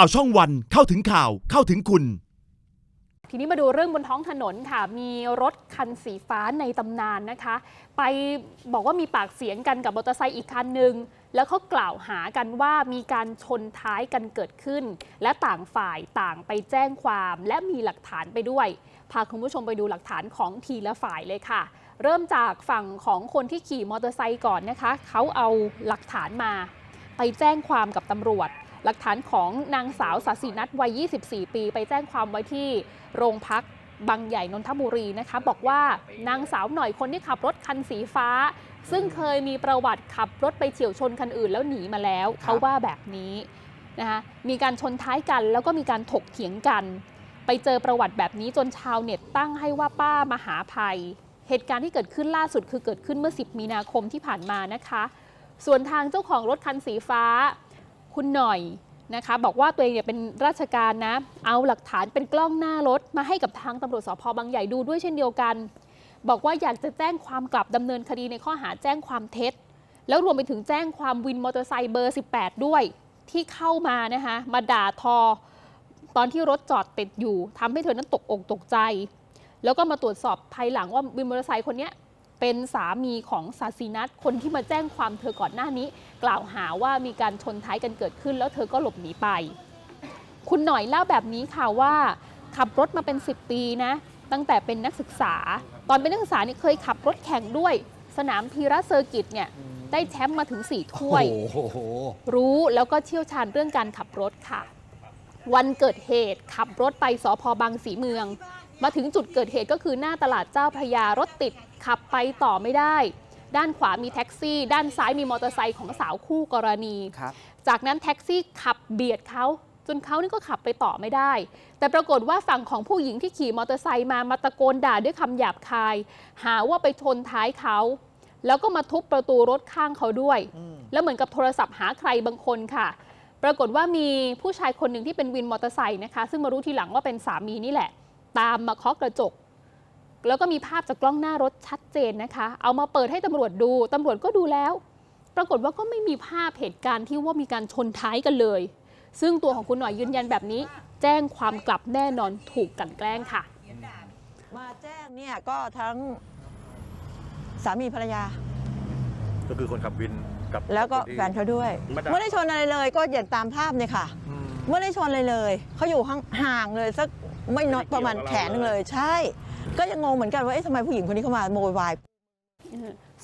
ข่าวช่องวันเข้าถึงข่าวเข้าถึงคุณ ทีนี้มาดูเรื่องบนท้องถนนค่ะ มีรถคันสีฟ้าในตำนานนะคะ ไปบอกว่ามีปากเสียงกันกับมอเตอร์ไซค์อีกคันหนึ่งแล้วเขากล่าวหากันว่ามีการชนท้ายกันเกิดขึ้น และต่างฝ่ายต่างไปแจ้งความ และมีหลักฐานไปด้วย พาคุณผู้ชมไปดูหลักฐานของทีละฝ่ายเลยค่ะ เริ่มจากฝั่งของคนที่ขี่มอเตอร์ไซค์ก่อนนะคะ เขาเอาหลักฐานมา ไปแจ้งความกับตำรวจ หลักฐานของนางสาวสศินัทวัย 24 ปี ไปแจ้งความไว้ที่โรงพักบางใหญ่นนทบุรีนะคะ บอกว่านางสาวหน่อยคนที่ขับรถคันสีฟ้า ซึ่งเคยมีประวัติขับรถไปเฉียวชนคันอื่นแล้วหนีมาแล้ว เขาว่าแบบนี้นะคะมีการชนท้ายกันแล้วก็มีการถกเถียงกัน ไปเจอประวัติแบบนี้จนชาวเน็ตตั้งให้ว่าป้ามหาภัย เหตุการณ์ที่เกิดขึ้นล่าสุดคือเกิดขึ้นเมื่อ 10 มีนาคมที่ผ่านมานะคะ ส่วนทางเจ้าของรถคันสีฟ้า คุณหน่อยนะคะ บอกว่าตัวเองเนี่ยเป็นราชการนะ เอาหลักฐานเป็นกล้องหน้ารถ มาให้กับทางตำรวจสพบางใหญ่ดูด้วยเช่นเดียวกัน บอกว่าอยากจะแจ้งความกลับดำเนินคดีในข้อหาแจ้งความเท็จ แล้วรวมไปถึงแจ้งความวินมอเตอร์ไซค์เบอร์ 18 ด้วย ที่เข้ามานะคะมาด่าทอ ตอนที่รถจอดติดอยู่ทำให้เธอนั้นตกอกตกใจ แล้วก็มาตรวจสอบภายหลังว่าวินมอเตอร์ไซค์คนเนี้ย เป็นสามีของศาสินัทคนที่มาแจ้งความเธอก่อนหน้านี้ กล่าวหาว่ามีการชนท้ายกันเกิดขึ้น แล้วเธอก็หลบหนีไป คุณหน่อยเล่าแบบนี้ค่ะว่า ขับรถมาเป็น 10 ปีนะ ตั้งแต่เป็นนักศึกษา ตอนเป็นนักศึกษาเนี่ยเคยขับรถแข่งด้วย สนามพีระเซอร์กิตเนี่ยได้แชมป์มาถึง 4 ถ้วยโอ้โหรู้แล้วก็เชี่ยวชาญเรื่องการขับรถค่ะ วันเกิดเหตุขับรถไปสพบางสีเมือง มาถึงจุดเกิดเหตุก็คือหน้าตลาดเจ้าพระยารถติดขับไปต่อไม่ได้ ด้านขวามีแท็กซี่ ด้านซ้ายมีมอเตอร์ไซค์ของสาวคู่กรณี ครับ จากนั้นแท็กซี่ขับเบียดเขาจนเขานี่ก็ขับไปต่อไม่ได้ แต่ปรากฏว่าฝั่งของผู้หญิงที่ขี่มอเตอร์ไซค์มามาตะโกนด่าด้วยคำหยาบคาย หาว่าไปชนท้ายเขา แล้วก็มาทุบประตูรถข้างเขาด้วยแล้วเหมือนกับโทรศัพท์หาใครบางคนค่ะ ปรากฏว่ามีผู้ชายคนหนึ่งที่เป็นวินมอเตอร์ไซค์นะคะ ซึ่งมารู้ทีหลังว่าเป็นสามีนี่แหละ ตามมาเคาะกระจก แล้วก็มีภาพจากกล้องหน้ารถชัดเจนนะคะ เอามาเปิดให้ตำรวจดูตำรวจก็ดูแล้ว ปรากฏว่าก็ไม่มีภาพเหตุการณ์ที่ว่ามีการชนท้ายกันเลย ซึ่งตัวของคุณหน่อยยืนยันแบบนี้ แจ้งความกลับแน่นอนถูกกลันแกล้งค่ะ มาแจ้งเนี่ยก็ทั้งสามีภรรยา ก็คือคนขับวินกับแล้วก็คนที่แฟนเขาด้วยมาด่าไม่ได้ชนอะไรเลยก็อย่างตามภาพเนี่ยค่ะ อืม ไม่ได้ชนอะไรเลย เขาอยู่ห่างห่างเลยสัก ไม่น้อยไม่ได้เกี่ยวประมาณกับเราแขนหนึงเลเลยยใช่ ก็ยังงงเหมือนกันว่าเอ๊ะทำไมผู้หญิงคนนี้เข้ามาโวยวาย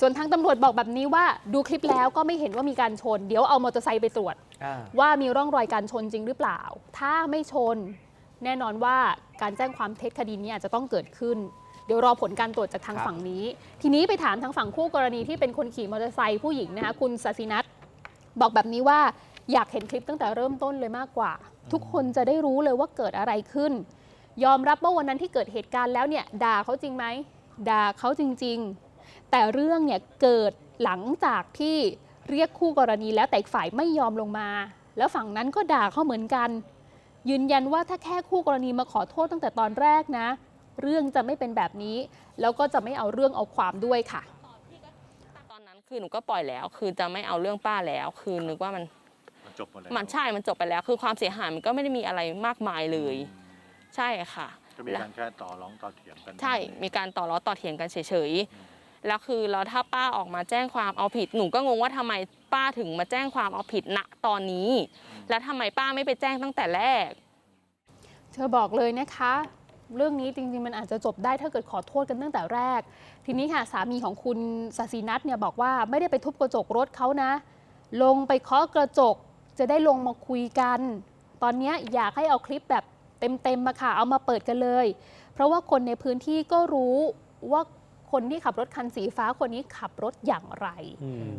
ส่วนทางตำรวจบอกแบบนี้ว่าดูคลิปแล้วก็ไม่เห็นว่ามีการชน เดี๋ยวเอามอเตอร์ไซค์ไปตรวจ อ่า ว่ามีร่องรอยการชนจริงหรือเปล่า ถ้าไม่ชน แน่นอนว่าการแจ้งความเท็จคดีนี้อาจจะต้องเกิดขึ้น เดี๋ยวรอผลการตรวจจากทางครับ ฝั่งนี้ ทีนี้ไปถามทางฝั่งคู่กรณีที่เป็นคนขี่มอเตอร์ไซค์ผู้หญิงนะคะคุณศศินัทบอกแบบนี้ว่าอยากเห็นคลิปตั้งแต่เริ่มต้นเลยมากกว่า ทุกคนจะได้รู้เลยว่าเกิดอะไรขึ้น ยอมรับว่าวันนั้นที่เกิดเหตุการณ์แล้วเนี่ยด่าเขาจริงไหมด่าเขาจริง ๆ แต่เรื่องเนี่ยเกิดหลังจากที่เรียกคู่กรณีแล้วแต่อีกฝ่ายไม่ยอมลงมา แล้วฝั่งนั้นก็ด่าเขาเหมือนกัน ยืนยันว่าถ้าแค่คู่กรณีมาขอโทษตั้งแต่ตอนแรกนะ เรื่องจะไม่เป็นแบบนี้ แล้วก็จะไม่เอาเรื่องเอาความด้วยค่ะ ตอนนั้นคือหนูก็ปล่อยแล้ว คือจะไม่เอาเรื่องป้าแล้ว คือนึกว่ามันมันจบหมดแล้วมันใช่มันจบไปแล้ว คือความเสียหายมันก็ไม่ได้มีอะไรมากมายเลย ใช่ค่ะ ก็มีการแค่ต่อร้องต่อเถียงกันใช่มีการต่อล้อต่อเถียงกันเฉยๆแล้วคือแล้วถ้าป้าออกมาแจ้งความเอาผิดหนูก็งงว่าทำไมป้าถึงมาแจ้งความเอาผิดณตอนนี้ แล้วทำไมป้าไม่ไปแจ้งตั้งแต่แรก เธอบอกเลยนะคะ เรื่องนี้จริงๆมันอาจจะจบได้ถ้าเกิดขอโทษกันตั้งแต่แรก ทีนี้ค่ะสามีของคุณสศินัทเนี่ยบอกว่าไม่ได้ไปทุบกระจกรถเขานะ ลงไปเคาะกระจกจะได้ลงมาคุยกัน ตอนเนี้ยอยากให้เอาคลิปแบบ เต็มๆมาค่ะ เอามาเปิดกันเลย เพราะว่าคนในพื้นที่ก็รู้ว่าคนที่ขับรถคันสีฟ้าคนนี้ขับรถอย่างไร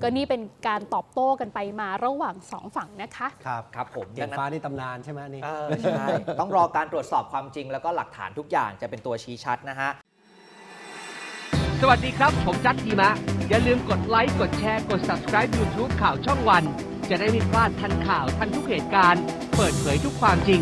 ก็นี่เป็นการตอบโต้กันไปมาระหว่างสองฝั่งนะคะ ครับครับผมเก่งฟ้านี่ตำนานใช่ไหมนี่ เออใช่ต้องรอการตรวจสอบความจริง แล้วก็หลักฐานทุกอย่างจะเป็นตัวชี้ชัดนะฮะ สวัสดีครับ ผมจัดทีมะ อย่าลืมกดไลค์ กดแชร์ กด subscribe YouTube ข่าวช่องวัน จะได้ไม่พลาดทันข่าวทันทุกเหตุการณ์ เปิดเผยทุกความจริง